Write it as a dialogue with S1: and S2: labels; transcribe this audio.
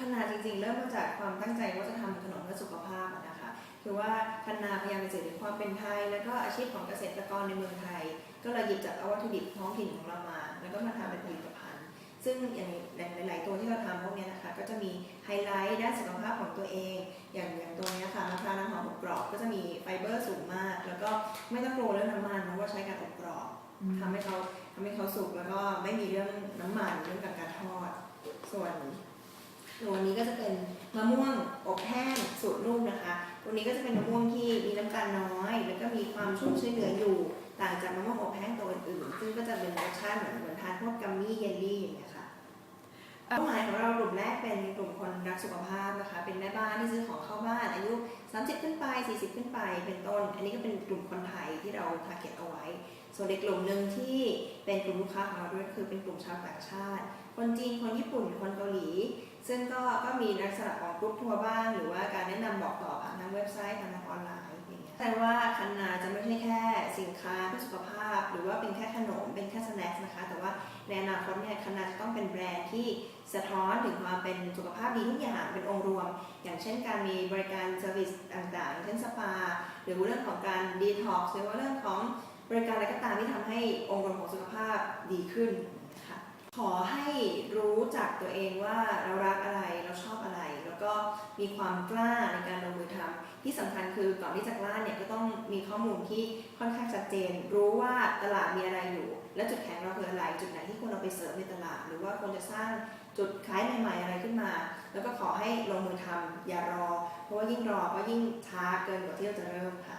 S1: คณาจริงๆ เริ่มมาจากความตั้งใจว่าจะทำขนมเพื่อสุขภาพนะคะคือว่าคณาพยายามจะสื่อถึงความเป็นไทย แล้วก็อาชีพของเกษตรกรในเมืองไทย ก็เลยหยิบจากวัตถุดิบท้องถิ่นของเรามา แล้วก็มาทำเป็นผลิตภัณฑ์ ซึ่งอย่างหลาย ๆ ตัวที่เราทำพวกนี้นะคะ ก็จะมีไฮไลท์ด้านสุขภาพของตัวเอง อย่างอย่างตัวนี้ค่ะมะพร้าวน้ำหอมอบกรอบก็จะมีไฟเบอร์สูงมาก แล้วก็ไม่ต้องกลัวเรื่องน้ำมันเพราะว่าใช้การอบกรอบทำให้เขาทำให้เขาสุกแล้วก็ไม่มีเรื่องน้ำมันเรื่องกับการทอด ส่วน ตัวนี้ก็จะเป็นมะม่วงอบแห้งสูตรนุ่มนะคะตัวนี้ก็จะเป็นมะม่วงที่มีน้ำตาลน้อย แล้วก็มีความชุ่มชื้นเหลืออยู่ ต่างจากมะม่วงอบแห้งตัวอื่นๆซึ่งก็จะเป็นรสชาติเหมือนเหมือนทานพวกกัมมี่เยลลี่อย่างเงี้ยค่ะเป้าหมายของเรากลุ่มแรกเป็นก 30 ขึ้นไป 40 ขึ้นไปเป็นต้น อันนี้ก็เป็นกลุ่มคนไทยที่เราทาร์เก็ตเอาไว้ ส่วนในกลุ่มหนึ่งที่เป็นกลุ่มลูกค้าของเราด้วยคือเป็นกลุ่มชาวต่างชาติ คนจีน คนญี่ปุ่น คนเกาหลี ซึ่งก็ก็มีลักษณะของกรุ๊ปทัวร์บ้าง หรือว่าการแนะนำบอกต่อผ่านทางเว็บไซต์ผ่านทางออนไลน์อย่างเงี้ยแต่ว่าคันนาจะไม่ใช่แค่สินค้าเพื่อสุขภาพ หรือว่าเป็นแค่ขนม ในอนาคตเนี่ยคณะจะต้องเป็นแบรนด์ที่สะท้อนถึงความเป็นสุขภาพดีทุกอย่างเป็นองค์รวม อย่างเช่นการมีบริการเซอร์วิสต่างๆ เช่นสปา หรือเรื่องของการดีท็อกซ์หรือว่าเรื่องของบริการอะไรก็ตามที่ทำให้องค์รวมของสุขภาพดีขึ้นนะคะขอให้รู้จักตัวเองว่าเรารักอะไรเราชอบ มีความกล้าในการลงมือทำที่สำคัญคือก่อนที่จะกล้าเนี่ยก็ต้องมีข้อมูลที่ค่อนข้างชัดเจน รู้ว่าตลาดมีอะไรอยู่ และจุดแข็งเราคืออะไร จุดไหนที่ควรเราไปเสริมในตลาด หรือว่าควรจะสร้างจุดขายใหม่ๆอะไรขึ้นมา แล้วก็ขอให้ลงมือทำอย่ารอ เพราะว่ายิ่งรอก็ยิ่งช้าเกินกว่าที่เราจะเริ่มค่ะ